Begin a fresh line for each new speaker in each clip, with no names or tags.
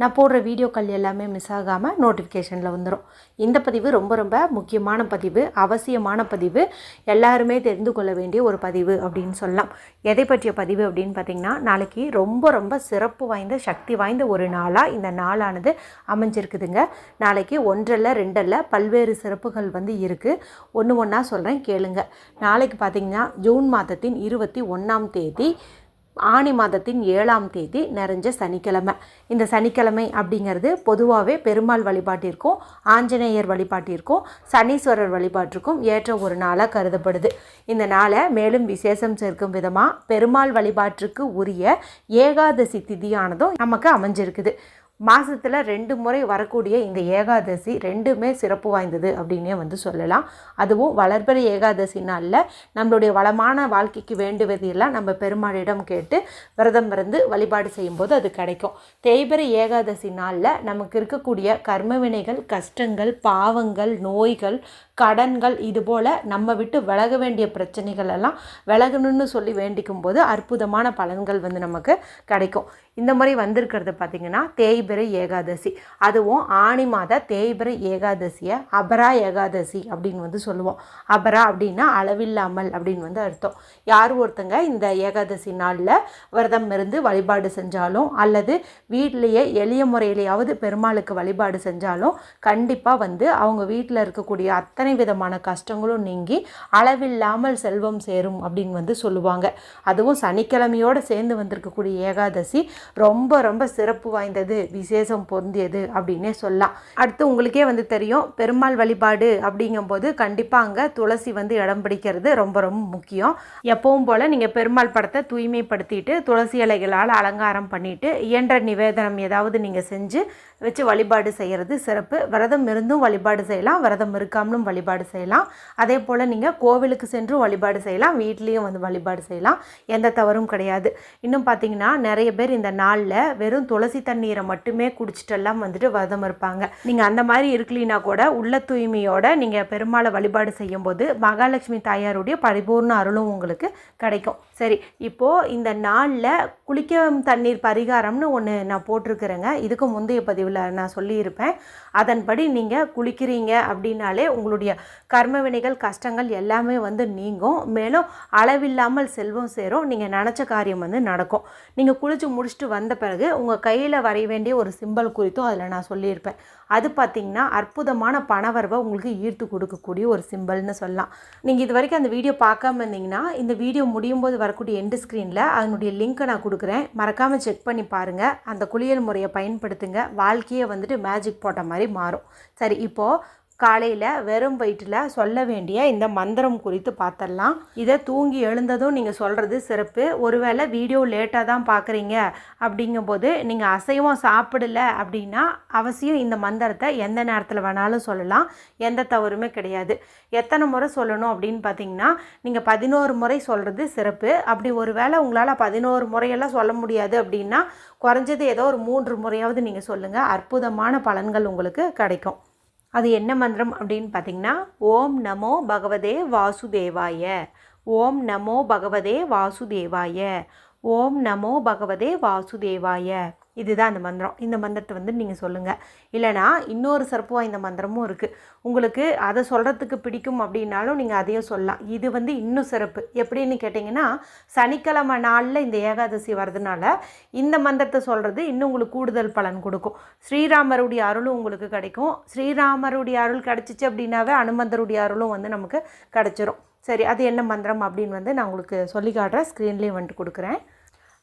நான் போடுற வீடியோக்கள் எல்லாமே மிஸ் ஆகாமல் நோட்டிஃபிகேஷனில் வந்துடும் இந்த பதிவு ரொம்ப ரொம்ப முக்கியமான பதிவு அவசியமான பதிவு. எல்லாருமே தெரிந்து கொள்ள வேண்டிய ஒரு பதிவு அப்படின்னு சொல்லலாம். எதை பற்றிய பதிவு அப்படின்னு பார்த்திங்கன்னா நாளைக்கு ரொம்ப ரொம்ப சிறப்பு வாய்ந்த சக்தி வாய்ந்த ஒரு நாளாக இந்த நாளானது அமைஞ்சிருக்குதுங்க. நாளைக்கு ஒன்றல்ல ரெண்டல்ல பல்வேறு சிறப்புகள் வந்து இருக்குது ஒன்று ஒன்றா சொல்கிறேன் கேளுங்க. நாளைக்கு பார்த்திங்கன்னா ஜூன் மாதத்தின் இருபத்தி ஒன்றாம் தேதி ஆணி மாதத்தின் ஏழாம் தேதி நிறைஞ்ச சனிக்கிழமை. இந்த சனிக்கிழமை அப்படிங்கிறது பொதுவாகவே பெருமாள் வழிபாட்டிற்கும் ஆஞ்சநேயர் வழிபாட்டிற்கும் சனீஸ்வரர் வழிபாட்டிற்கும் ஏற்ற ஒரு நாளாக கருதப்படுது. இந்த நாளை மேலும் விசேஷம் சேர்க்கும் விதமாக பெருமாள் வழிபாட்டிற்கு உரிய ஏகாதசி திதியானதும் நமக்கு அமைஞ்சிருக்குது. மாதத்தில் ரெண்டு முறை வரக்கூடிய இந்த ஏகாதசி ரெண்டுமே சிறப்பு வாய்ந்தது அப்படின்னே வந்து சொல்லலாம். அதுவும் வளர்பிறை ஏகாதசி நாளில் நம்மளுடைய வளமான வாழ்க்கைக்கு வேண்டுவதையெல்லாம் நம்ம பெருமாளிடம் கேட்டு விரதம் இருந்து வழிபாடு செய்யும்போது அது கிடைக்கும். தேய்பிறை ஏகாதசி நாளில் நமக்கு இருக்கக்கூடிய கர்மவினைகள் கஷ்டங்கள் பாவங்கள் நோய்கள் கடன்கள் இது போல் நம்ம விட்டு விலக வேண்டிய பிரச்சனைகள் எல்லாம் விலகணும்னு சொல்லி வேண்டிக்கும் போது அற்புதமான பலன்கள் வந்து நமக்கு கிடைக்கும். இந்த முறை வந்திருக்கிறது பார்த்திங்கன்னா தேய்பிரை ஏகாதசி. அதுவும் ஆணி மாத தேய்பிரை ஏகாதசியை அபரா ஏகாதசி அப்படின்னு வந்து சொல்லுவோம். அபரா அப்படின்னா அளவில்லாமல் அப்படின்னு வந்து அர்த்தம். யார் ஒருத்தங்க இந்த ஏகாதசி நாளில் விரதம் இருந்து வழிபாடு செஞ்சாலும் அல்லது வீட்டிலேயே எளிய முறையிலேயாவது பெருமாளுக்கு வழிபாடு செஞ்சாலும் கண்டிப்பாக வந்து அவங்க வீட்டில் இருக்கக்கூடிய அத்தனை விதமான கஷ்டங்களும் நீங்கி அளவில்லாமல் செல்வம் சேரும் அப்படின்னு வந்து சொல்லுவாங்க. அதுவும் சனிக்கிழமையோடு சேர்ந்து வந்திருக்கக்கூடிய ஏகாதசி ரொம்ப ரொம்ப சிறப்பு வாய்ந்தது விசேஷம் பொருந்தியது அப்படின்னே சொல்லலாம். அடுத்து உங்களுக்கே வந்து தெரியும் பெருமாள் வழிபாடு அப்படிங்கும்போது கண்டிப்பாக அங்கே துளசி வந்து இடம் பிடிக்கிறது ரொம்ப ரொம்ப முக்கியம். எப்பவும் போல் நீங்கள் பெருமாள் படத்தை தூய்மைப்படுத்திட்டு துளசி இலைகளால் அலங்காரம் பண்ணிட்டு இயன்ற நிவேதனம் ஏதாவது நீங்கள் செஞ்சு வச்சு வழிபாடு செய்கிறது சிறப்பு. விரதம் இருந்தும் வழிபாடு செய்யலாம் விரதம் இருக்காமலும் வழிபாடு செய்யலாம். அதே போல் நீங்கள் கோவிலுக்கு சென்று வழிபாடு செய்யலாம். வீட்லேயும் வந்து வழிபாடு செய்யலாம். எந்த தவறும் கிடையாது. இன்னும் பார்த்தீங்கன்னா நிறைய பேர் இந்த நாளில் வெறும் துளசி தண்ணீரை மட்டுமே குடிச்சிட்டெல்லாம் வந்துட்டு விரதம் இருப்பாங்க. நீங்கள் அந்த மாதிரி இருக்கலினா கூட உள்ள தூய்மையோட நீங்கள் பெருமாளை வழிபாடு செய்யும்போது மகாலட்சுமி தாயாருடைய பரிபூர்ண அருளும் உங்களுக்கு கிடைக்கும். சரி இப்போது இந்த நாளில் குளிக்க தண்ணீர் பரிகாரம்னு ஒன்று நான் போட்டிருக்கிறேங்க. இதுக்கு முந்தைய பதிவில் நான் சொல்லியிருப்பேன். அதன்படி நீங்கள் குளிக்கிறீங்க அப்படின்னாலே உங்களுடைய கர்ம வினைகள் கஷ்டங்கள் எல்லாமே வந்து நீங்கும். மேலும் அளவில்லாமல் செல்வம் சேரும். நீங்கள் நினச்ச காரியம் வந்து நடக்கும். நீங்கள் குளித்து முடிச்சுட்டு வந்த பிறகு உங்கள் கையில் வரைய வேண்டிய ஒரு சிம்பல் குறித்தும் அதில் நான் சொல்லியிருப்பேன். அது பார்த்திங்கன்னா அற்புதமான பணவரவை உங்களுக்கு ஈர்த்து கொடுக்கக்கூடிய ஒரு சிம்பிள்னு சொல்லலாம். நீங்கள் இது வரைக்கும் அந்த வீடியோ பார்க்காம இருந்தீங்கன்னா இந்த வீடியோ முடியும் போது வரக்கூடிய எண்டு ஸ்க்ரீனில் அதனுடைய லிங்க்கை நான் கொடுக்குறேன். மறக்காமல் செக் பண்ணி பாருங்கள் அந்த குளியல் முறையை பயன்படுத்துங்க. வாழ்க்கையை வந்துட்டு மேஜிக் போட்ட மாதிரி மாறும். சரி இப்போது காலையில் வெறும் வயிற்றில் சொல்ல வேண்டிய இந்த மந்திரம் குறித்து பார்த்துடலாம் இதை தூங்கி எழுந்ததும் நீங்கள் சொல்கிறது சிறப்பு. ஒருவேளை வீடியோ லேட்டாக தான் பார்க்குறீங்க அப்படிங்கும்போது நீங்கள் அசைவம் சாப்பிடல அப்படின்னா அவசியம் இந்த மந்திரத்தை எந்த நேரத்தில் வேணாலும் சொல்லலாம். எந்த தவறுமே கிடையாது. எத்தனை முறை சொல்லணும் அப்படின்னு பார்த்தீங்கன்னா நீங்கள் பதினோரு முறை சொல்கிறது சிறப்பு. அப்படி ஒரு வேளை உங்களால் பதினோரு முறையெல்லாம் சொல்ல முடியாது அப்படின்னா குறைஞ்சது ஏதோ ஒரு மூன்று முறையாவது நீங்கள் சொல்லுங்கள் அற்புதமான பலன்கள் உங்களுக்கு கிடைக்கும். அது என்ன மந்திரம் அப்படின்னு பார்த்தீங்கன்னா ஓம் நமோ பகவதே வாசுதேவாய. ஓம் நமோ பகவதே வாசுதேவாய. ஓம் நமோ பகவதே வாசுதேவாய. இதுதான் அந்த மந்திரம். இந்த மந்திரத்தை வந்து நீங்கள் சொல்லுங்கள் இல்லைனா இன்னொரு சிறப்பு வாய்ந்த மந்திரமும் இருக்குது உங்களுக்கு அதை சொல்கிறதுக்கு பிடிக்கும் அப்படின்னாலும் நீங்கள் அதையும் சொல்லலாம். இது வந்து இன்னும் சிறப்பு. எப்படின்னு கேட்டிங்கன்னா சனிக்கிழமை நாளில் இந்த ஏகாதசி வர்றதுனால இந்த மந்திரத்தை சொல்கிறது இன்னும் உங்களுக்கு கூடுதல் பலன் கொடுக்கும். ஸ்ரீராமருடைய அருளும் உங்களுக்கு கிடைக்கும். ஸ்ரீராமருடைய அருள் கிடச்சிச்சு அப்படின்னாவே அனுமந்தருடைய அருளும் வந்து நமக்கு கிடச்சிரும். சரி அது என்ன மந்திரம் அப்படின்னு வந்து நான் உங்களுக்கு சொல்லி காட்டுறேன். ஸ்க்ரீன்லேயும் வந்துட்டு கொடுக்குறேன்.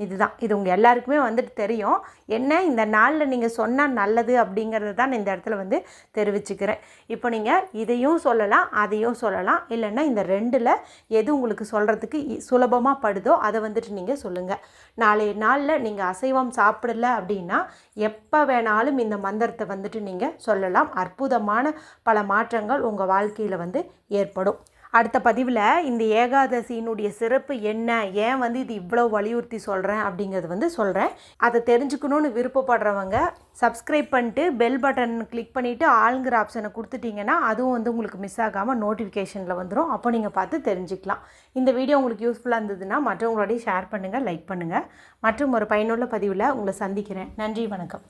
இதுதான். இது உங்கள் எல்லாருக்குமே வந்துட்டு தெரியும். என்ன? இந்த நாளில் நீங்கள் சொன்னால் நல்லது அப்படிங்கிறது தான் இந்த இடத்துல வந்து தெரிவிச்சுக்கிறேன். இப்போ நீங்கள் இதையும் சொல்லலாம் அதையும் சொல்லலாம். இல்லைன்னா இந்த ரெண்டில் எது உங்களுக்கு சொல்கிறதுக்கு சுலபமாக படுதோ அதை வந்துட்டு நீங்கள் சொல்லுங்கள் நாளைய நாளில் நீங்கள் அசைவம் சாப்பிடல அப்படின்னா எப்போ வேணாலும் இந்த மந்திரத்தை வந்துட்டு நீங்கள் சொல்லலாம். அற்புதமான பல மாற்றங்கள் உங்கள் வாழ்க்கையில் வந்து ஏற்படும். அடுத்த பதிவில் இந்த ஏகாதசியினுடைய சிறப்பு என்ன? ஏன் வந்து இது இவ்வளோ வலியுறுத்தி சொல்கிறேன் அப்படிங்கிறது வந்து சொல்கிறேன் அதை தெரிஞ்சுக்கணுன்னு விருப்பப்படுறவங்க சப்ஸ்கிரைப் பண்ணிட்டு பெல் பட்டன் கிளிக் பண்ணிவிட்டு ஆளுங்கிற ஆப்ஷனை கொடுத்துட்டிங்கன்னா அதுவும் வந்து உங்களுக்கு மிஸ் ஆகாமல் நோட்டிஃபிகேஷனில் வந்துடும் அப்போ நீங்கள் பார்த்து தெரிஞ்சுக்கலாம். இந்த வீடியோ உங்களுக்கு யூஸ்ஃபுல்லாக இருந்ததுன்னா மற்றவங்களோடய ஷேர் பண்ணுங்கள் லைக் பண்ணுங்கள் மற்றும் ஒரு பயனுள்ள பதிவில் உங்களை சந்திக்கிறேன். நன்றி வணக்கம்.